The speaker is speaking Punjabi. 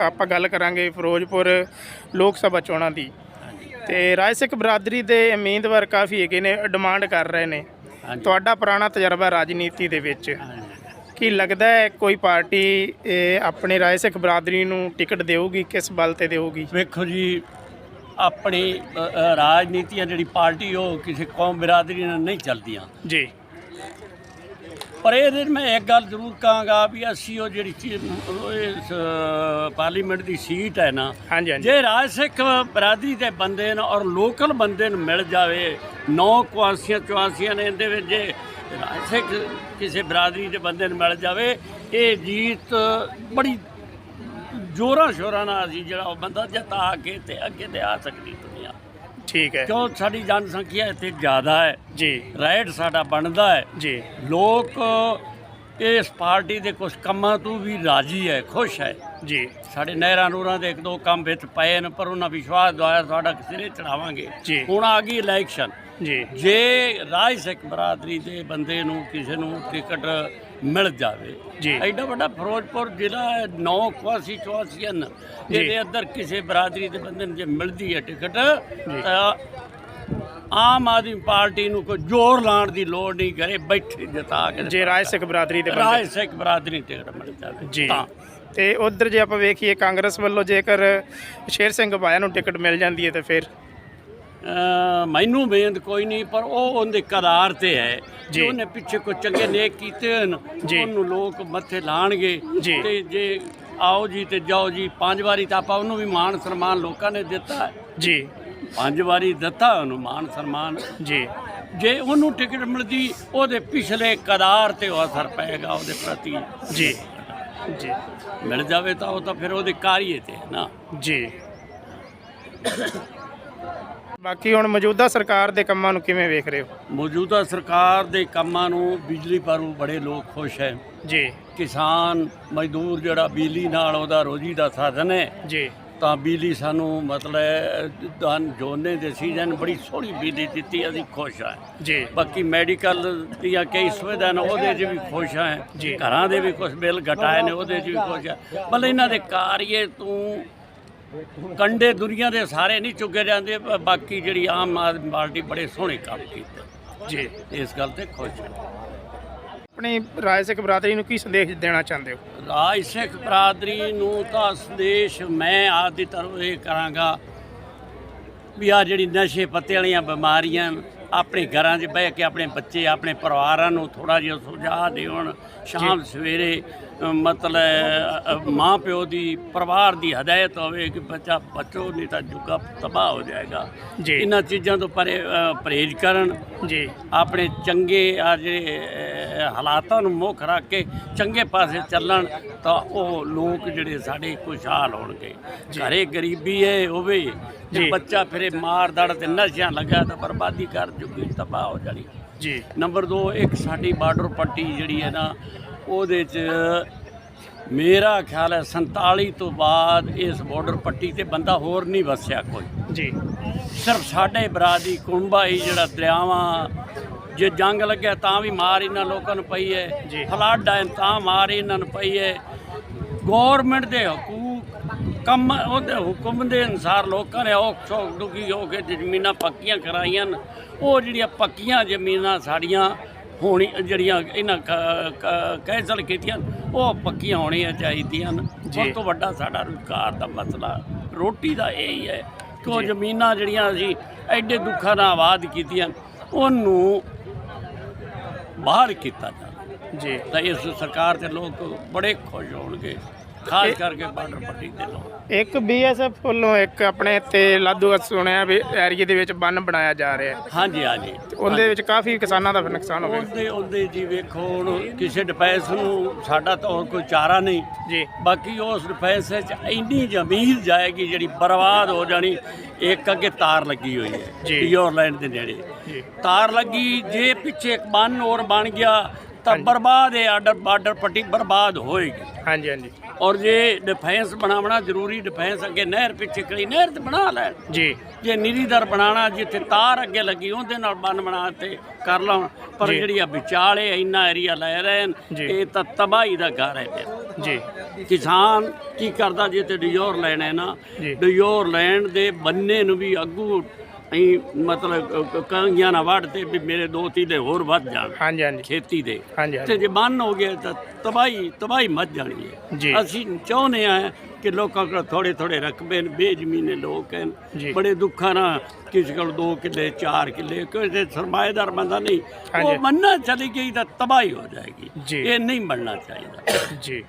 ਆਪਾਂ ਗੱਲ ਕਰਾਂਗੇ ਫਿਰੋਜ਼ਪੁਰ ਲੋਕ ਸਭਾ ਚੋਣਾਂ ਦੀ। ਤੇ ਰਾਏ ਸਿੱਖ ਬਰਾਦਰੀ ਦੇ ਉਮੀਦਵਾਰ ਕਾਫੀ ਹੈਗੇ ਨੇ ਡਿਮਾਂਡ ਕਰ ਰਹੇ ਨੇ। ਤੁਹਾਡਾ ਪੁਰਾਣਾ ਤਜਰਬਾ ਰਾਜਨੀਤੀ ਦੇ ਵਿੱਚ। ਕੀ ਲੱਗਦਾ ਹੈ ਕੋਈ ਪਾਰਟੀ ਇਹ, ਆਪਣੇ ਰਾਏ ਸਿੱਖ ਬਰਾਦਰੀ ਨੂੰ ਟਿਕਟ ਦੇਊਗੀ ਕਿਸ ਬਲ ਤੇ ਦੇਊਗੀ? ਵੇਖੋ ਜੀ ਆਪਣੀ ਰਾਜਨੀਤੀ ਜਿਹੜੀ ਪਾਰਟੀ ਉਹ ਕਿਸੇ ਕੌਮ ਬਰਾਦਰੀ ਨਾਲ ਨਹੀਂ ਚੱਲਦੀਆਂ। ਜੀ। ਪਰ ਇਹਦੇ 'ਚ ਮੈਂ ਇੱਕ ਗੱਲ ਜ਼ਰੂਰ ਕਹਾਂਗਾ ਵੀ ਅਸੀਂ ਉਹ ਜਿਹੜੀ ਚੀ- ਉਹ ਇਸ ਅ, ਪਾਰਲੀਮੈਂਟ ਦੀ ਸੀਟ ਹੈ ਨਾ ਹਾਂਜੀ ਹਾਂਜੀ। ਜੇ ਰਾਜ ਸਿੱਖ ਬਰਾਦਰੀ ਦੇ ਬੰਦੇ ਨੇ ਔਰ ਲੋਕਲ ਬੰਦੇ ਨੂੰ ਮਿਲ ਜਾਵੇ ਨੌ ਕੁਆਸੀਆਂ ਚੁਆਸੀਆਂ ਨੇ ਇਹਦੇ ਵਿੱਚ ਜੇ ਰਾਜ ਸਿੱਖ ਕਿਸੇ ਬਰਾਦਰੀ ਦੇ ਬੰਦੇ ਨੂੰ ਮਿਲ ਜਾਵੇ ਇਹ ਜੀਤ ਬੜੀ ਜੋਰਾਂ ਸ਼ੋਰਾਂ ਨਾਲ ਅਸੀਂ ਜਿਹੜਾ ਉਹ ਬੰਦਾ ਜਿਤਾ ਕੇ ਤੇ ਅੱਗੇ ਤੇ ਆ ਸਕਦੀ। ਠੀਕ ਹੈ। ਕਿਉਂ ਸਾਡੀ ਜਨਸੰਖਿਆ ਇੱਥੇ ਜ਼ਿਆਦਾ ਹੈ? ਜੀ। ਰਾਈਟ ਸਾਡਾ ਬਣਦਾ ਹੈ। ਜੀ। ਲੋਕ ਇਸ ਪਾਰਟੀ ਦੇ ਕੁਝ ਕੰਮਾਂ ਤੋਂ ਵੀ ਰਾਜੀ ਹੈ ਖੁਸ਼ ਹੈ। ਜੀ। ਸਾਡੇ ਨਹਿਰਾਂ ਨੂਰਾਂ ਦੇ ਇੱਕ ਦੋ ਕੰਮ ਵਿੱਚ ਪਏ ਨੇ ਪਰ ਉਹਨਾਂ ਵਿਸ਼ਵਾਸ ਦਵਾਇਆ ਤੁਹਾਡਾ ਸਿਰੇ ਚੜਾਵਾਂਗੇ। ਜੀ। ਹੁਣ ਆ ਗਈ ਇਲੈਕਸ਼ਨ ਜੀ। ਜੇ ਰਾਜ ਸਿੱਖ ਬਰਾਦਰੀ ਦੇ ਬੰਦੇ ਨੂੰ ਕਿਸੇ ਨੂੰ ਟਿਕਟ ਮਿਲ ਜਾਵੇ। ਜੀ। ਐਡਾ ਵੱਡਾ ਫਿਰੋਜ਼ਪੁਰ ਜ਼ਿਲ੍ਹਾ ਹੈ 9 ਕੁਆਸੀ ਚੁਆਸੀਆਂ ਇਹਦੇ ਅੰਦਰ ਕਿਸੇ ਬਰਾਦਰੀ ਦੇ ਬੰਦੇ ਨੂੰ ਜੇ ਮਿਲਦੀ ਹੈ ਟਿਕਟ ਤਾਂ ਆਮ ਆਦਮੀ ਪਾਰਟੀ ਨੂੰ ਕੋਈ ਜ਼ੋਰ ਲਾਉਣ ਦੀ ਲੋੜ ਨਹੀਂ ਕਰੇ ਬੈਠੇ ਜਿਤਾ ਕੇ ਜੇ ਰਾਏ ਸਿੱਖ ਬਰਾਦਰੀ ਦੇ ਬੰਦੇ ਰਾਜ ਸਿੱਖ ਬਰਾਦਰੀ ਟਿਕਟ ਮਿਲ ਜਾਵੇ ਜੀ। ਤਾਂ। ਉਧਰ ਜੇ ਆਪਾਂ ਵੇਖੀਏ ਕਾਂਗਰਸ ਵੱਲੋਂ ਜੇਕਰ ਸ਼ੇਰ ਸਿੰਘ ਬਾਇਆ ਨੂੰ ਟਿਕਟ ਮਿਲ ਜਾਂਦੀ ਹੈ ਤੇ ਫਿਰ ਮੈਨੂੰ ਬੇਨਤ ਕੋਈ ਨਹੀਂ ਪਰ ਉਹ ਉਹਦੇ ਕਰਾਰ ਤੇ ਹੈ। ਜੀ। ਉਹਨੇ ਪਿੱਛੇ ਕੋਈ ਚੰਗੇ ਨੇਕ ਕੀਤੇ ਹਨ। ਉਹਨੂੰ ਲੋਕ ਮੱਥੇ ਲਾਣਗੇ। ਤੇ ਜੇ ਆਓ ਜੀ ਤੇ ਜਾਓ ਜੀ ਪੰਜ ਵਾਰੀ ਤਾਂ ਆਪਾਂ ਉਹਨੂੰ ਵੀ ਮਾਣ ਸਨਮਾਨ ਲੋਕਾਂ ਨੇ ਦਿੱਤਾ। ਜੀ। ਪੰਜ ਵਾਰੀ ਦਿੱਤਾ ਉਹਨੂੰ ਮਾਣ ਸਨਮਾਨ। ਜੀ। ਜੇ ਉਹਨੂੰ ਟਿਕਟ ਮਿਲਦੀ ਉਹਦੇ ਪਿਛਲੇ ਕਰਾਰ ਤੇ ਉਹ ਅਸਰ ਪਏਗਾ ਉਹਦੇ ਪ੍ਰਤੀ। ਜੀ। ਜੀ। ਮਿਲ ਜਾਵੇ ਤਾਂ ਉਹ ਤਾਂ ਫਿਰ ਉਹਦੇ ਕਾਰਿਏ ਤੇ ਨਾ। ਜੀ। ਬਾਕੀ ਹੁਣ ਮੌਜੂਦਾ ਸਰਕਾਰ ਦੇ ਕੰਮਾਂ ਨੂੰ ਕਿਵੇਂ ਵੇਖ ਰਹੇ ਹੋ? ਮੌਜੂਦਾ ਸਰਕਾਰ ਦੇ ਕੰਮਾਂ ਨੂੰ ਬਿਜਲੀ ਪਰੂ ਬੜੇ ਲੋਕ ਖੁਸ਼ ਹੈ। ਜੀ। ਕਿਸਾਨ ਮਜ਼ਦੂਰ ਜਿਹੜਾ ਬਿਜਲੀ ਨਾਲ ਉਹਦਾ ਰੋਜੀ ਦਾ ਸਾਧਨ ਹੈ। ਜੀ। ਤਾਂ ਬਿਜਲੀ ਸਾਨੂੰ ਮਤਲਬ ਦਾਨ ਜੋਨੇ ਦੇ ਸੀਜ਼ਨ ਬੜੀ ਸੋਹਣੀ ਬਿਜਲੀ ਦਿੱਤੀ ਅਸੀਂ ਖੁਸ਼ ਹਾਂ। ਜੀ। ਬਾਕੀ ਮੈਡੀਕਲ ਦੀਆਂ ਕਈ ਸੁਵਿਧਾ ਨੇ ਉਹਦੇ 'ਚ ਵੀ ਖੁਸ਼ ਹਾਂ। ਜੀ। ਘਰਾਂ ਦੇ ਵੀ ਕੁਝ ਬਿੱਲ ਘਟਾਏ ਨੇ ਉਹਦੇ 'ਚ ਵੀ ਖੁਸ਼ ਹਾਂ। ਮਤਲਬ ਇਹਨਾਂ ਦੇ ਕਾਰਜੇ ਤੂੰ ਕੰਡੇ ਦੁਨੀਆ ਦੇ ਸਾਰੇ ਨਹੀਂ ਚੁੱਕੇ ਜਾਂਦੇ ਬ- ਬਾਕੀ ਜਿਹੜੀ ਆਮ ਆਦਮੀ ਪਾਰਟੀ ਬੜੇ ਸੋਹਣੇ ਕੰਮ ਕੀਤੇ। ਜੀ। ਇਸ ਗੱਲ ਤੇ ਖੁਸ਼ ਹਾਂ। ਆਪਣੀ ਰਾਏ ਸਿੱਖ ਬਰਾਦਰੀ ਨੂੰ ਕੀ ਸੰਦੇਸ਼ ਦੇਣਾ ਚਾਹੁੰਦੇ ਹੋ? ਰਾਜ ਸਿੱਖ ਬਰਾਦਰੀ ਨੂੰ ਤਾਂ ਸੰਦੇਸ਼ ਮੈਂ ਆਪ ਦੀ ਤਰਫ ਇਹ ਕਰਾਂਗਾ ਵੀ ਆ ਜਿਹੜੀ ਨਸ਼ੇ ਪੱਤੇ ਵਾਲੀਆਂ ਬਿਮਾਰੀਆਂ ਆਪਣੇ ਘਰਾਂ 'ਚ ਬਹਿ ਕੇ ਆਪਣੇ ਬੱਚੇ ਆਪਣੇ ਪਰਿਵਾਰਾਂ ਨੂੰ ਥੋੜਾ ਜਿਹਾ ਸੁਝਾਅ ਦੇਣ ਸ਼ਾਮ ਸਵੇਰੇ ਮਤਲਬ ਮਾਂ ਪਿਓ ਦੀ ਪਰਿਵਾਰ ਦੀ ਹਦਾਇਤ ਹੋਵੇ ਕਿ ਬੱਚਾ ਬਚੋ ਨਹੀਂ ਤਾਂ ਜੁਗਾ ਤਬਾਹ ਹੋ ਜਾਏਗਾ। ਜੀ। ਇਹਨਾਂ ਚੀਜ਼ਾਂ ਤੋਂ ਪਰੇ ਪਰਹੇਜ਼ ਕਰਨ। ਜੀ। ਆਪਣੇ ਚੰਗੇ ਆ ਜਿਹੜੇ ਹਾਲਾਤਾਂ ਨੂੰ ਮੁੱਖ ਰੱਖ ਕੇ ਚੰਗੇ ਪਾਸੇ ਚੱਲਣ ਤਾਂ ਉਹ ਲੋਕ ਜਿਹੜੇ ਸਾਡੇ ਖੁਸ਼ਹਾਲ ਹੋਣਗੇ। ਘਰੇ ਗਰੀਬੀ ਹੈ ਹੋਵੇ ਜੀ। ਜੇ। ਬੱਚਾ ਫਿਰੇ ਮਾਰ ਦੜ ਤੇ ਨਸ਼ਿਆਂ ਲੱਗਾ ਤਾਂ ਬਰਬਾਦੀ ਕਰ ਜੂਗੀ ਤਬਾਹ ਹੋ ਜਾਣੀ। ਜੀ। ਨੰਬਰ 2 ਇੱਕ ਸਾਡੀ ਬਾਰਡਰ ਪੱਟੀ ਜਿਹੜੀ ਹੈ ਨਾ ਉਹਦੇ 'ਚ ਮੇਰਾ ਖਿਆਲ ਹੈ 47 ਤੋਂ ਬਾਅਦ ਇਸ ਬਾਰਡਰ ਪੱਟੀ ਤੇ ਬੰਦਾ ਹੋਰ ਨਹੀਂ ਵਸਿਆ ਕੋਈ। ਜੀ। ਸਿਰਫ ਸਾਡੇ ਬਰਾਦੀ ਕੁੰਬਾ ਹੀ ਜਿਹੜਾ ਦਰਿਆਵਾਂ ਜੇ ਜੰਗ ਲੱਗਿਆ ਤਾਂ ਵੀ ਮਾਰ ਇਹਨਾਂ ਲੋਕਾਂ ਨੂੰ ਪਈ ਹੈ। ਫਲੱਡ ਆਏ ਤਾਂ ਮਾਰ ਇਹਨਾਂ ਨੂੰ ਪਈ ਹੈ ਗਵਰਨਮੈਂਟ ਦੇ ਹਕੂਕ ਕੰਮ ਉਹਦੇ ਹੁਕਮ ਦੇ ਅਨਸਾਰ ਲੋਕਾਂ ਨੇ ਔਖ ਸੌਖ ਦੁਖੀ ਹੋ ਕੇ ਜ਼ਮੀਨਾਂ ਪੱਕੀਆਂ ਕਰਾਈਆਂ ਨੇ। ਉਹ ਜਿਹੜੀਆਂ ਪੱਕੀਆਂ ਜ਼ਮੀਨਾਂ ਸਾਡੀਆਂ ਹੋਣੀ ਜਿਹੜੀਆਂ ਇਹਨਾਂ ਕੈਂਸਲ ਕੀਤੀਆਂ ਉਹ ਪੱਕੀਆਂ ਹੋਣੀਆਂ ਚਾਹੀਦੀਆਂ। ਸਭ ਤੋਂ ਵੱਡਾ ਸਾਡਾ ਰੁਜ਼ਗਾਰ ਦਾ ਮਸਲਾ ਰੋਟੀ ਦਾ ਇਹ ਹੀ ਹੈ ਕਿ ਉਹ ਜ਼ਮੀਨਾਂ ਜਿਹੜੀਆਂ ਅਸੀਂ ਐਡੇ ਦੁੱਖਾਂ ਨਾਲ ਆਬਾਦ ਕੀਤੀਆਂ ਉਹਨੂੰ ਬਾਹਰ ਕੀਤਾ ਜਾਵੇ। ਜੀ। ਤਾਂ ਇਸ ਸਰਕਾਰ ਦੇ ਲੋਕ ਬੜੇ ਖੁਸ਼ ਹੋਣਗੇ। ਖਾਸ ਕਰਕੇ ਬਾਰਡਰ ਪੱਟੀ ਦੇ ਲੋਕ ਇੱਕ ਬੀਐਸਐਫ ਵੱਲੋਂ ਇੱਕ ਆਪਣੇ ਤੇ ਲਾਦੂ ਸੁਣਿਆ ਵੀ ਏਰੀਏ ਦੇ ਵਿੱਚ ਬੰਨ ਬਣਾਇਆ ਜਾ ਰਿਹਾ। ਹੈ ਹਾਂਜੀ। ਹਾਂਜੀ ਉਹਦੇ ਵਿੱਚ ਕਾਫੀ ਕਿਸਾਨਾਂ ਦਾ ਨੁਕਸਾਨ ਹੋਵੇ ਉਹਦੇ ਉਹਦੇ ਜੀ ਵੇਖੋ ਹੁਣ ਕਿਸੇ ਡਿਫੈਂਸ ਨੂੰ ਸਾਡਾ ਤਾਂ ਹੋਰ ਕੋਈ ਚਾਰਾ ਨਹੀਂ। ਜੀ। ਬਾਕੀ ਉਸ ਡਿਫੈਂਸ ਵਿੱਚ ਇੰਨੀ ਜ਼ਮੀਨ ਜਾਏਗੀ ਜਿਹੜੀ ਬਰਬਾਦ ਹੋ ਜਾਣੀ ਇੱਕ ਅੱਗੇ ਤਾਰ ਲੱਗੀ ਹੋਈ ਹੈ ਜੀ। ਪਿਓਰਲੈਂਡ ਦੇ ਨੇੜੇ। ਜੀ। ਤਾਰ ਲੱਗੀ ਜੇ ਪਿੱਛੇ ਇੱਕ ਬੰਨ ਹੋਰ ਬਣ ਗਿਆ ਤਾਂ ਬਰਬਾਦ ਹੈ ਆਰਡਰ ਬਾਰਡਰ ਪੱਟੀ ਬਰਬਾਦ ਹੋਏਗੀ। ਹਾਂਜੀ ਹਾਂਜੀ। ਔਰ ਜੇ ਡਿਫੈਂਸ ਬਣਾਉਣਾ ਜ਼ਰੂਰੀ ਡਿਫੈਂਸ ਅੱਗੇ ਨਹਿਰ ਪਿੱਛੇ ਕਰੀ ਨਹਿਰ ਤੇ ਬਣਾ ਲੈਣ ਜੀ ਜੇ ਨਿਰੀਦਰ ਬਣਾਉਣਾ ਜਿੱਥੇ ਤਾਰ ਅੱਗੇ ਲੱਗੀ ਉਹਦੇ ਨਾਲ ਬੰਨ ਬਣਾ ਤੇ ਕਰ ਲਾਉਣ ਪਰ। ਜਿਹੜੀ ਆ ਵਿਚਾਲੇ ਇੰਨਾ ਏਰੀਆ ਲੈ ਰਹੇ ਨੇ। ਇਹ ਤਾਂ ਤਬਾਹੀ ਦਾ ਘਰ ਹੈ ਜੀ ਕਿਸਾਨ ਕੀ ਕਰਦਾ ਜੇ ਤੇ ਡਿਓਰ ਲੈਣਾ ਨਾ ਜੀ। ਡਿਓਰ ਲੈਣ ਦੇ ਬੰਨੇ ਨੂੰ ਵੀ ਅੱਗੂ ਅਸੀਂ ਮਤਲਬ ਕਾਂਗੀਆਂ ਨਾ ਤੇ ਵੀ ਮੇਰੇ ਦੋ ਤੀਲੇ ਹੋਰ ਵੱਧ ਜਾਣ ਹਾਂਜੀ ਹਾਂਜੀ ਖੇਤੀ ਦੇ ਹਾਂਜੀ ਤੇ ਜੇ ਬੰਨ ਹੋ ਗਿਆ ਤਾਂ ਤਬਾਈ ਤਬਾਈ ਮਚ ਜਾਣੀ ਜੀ। ਹੈ ਅਸੀਂ ਚਾਹੁੰਦੇ ਆ ਕਿ ਲੋਕਾਂ ਕੋਲ ਥੋੜੇ ਥੋੜੇ ਰਕਬੇ ਨੇ ਬੇਜ਼ਮੀਨੇ ਲੋਕ ਹਨ। ਬੜੇ ਦੁੱਖਾਂ ਨਾਲ ਕਿਸੇ ਕੋਲ 2 ਕਿੱਲੇ 4 ਕਿੱਲੇ ਕੋਈ ਸਰਮਾਏਦਾਰ ਬੰਦਾ ਨਹੀਂ। ਉਹ ਮੰਨਣਾ ਚਲੀ ਗਈ ਤਾਂ ਤਬਾਹੀ ਹੋ ਜਾਏਗੀ। ਇਹ ਨਹੀਂ ਬਣਨਾ ਚਾਹੀਦਾ ਜੀ।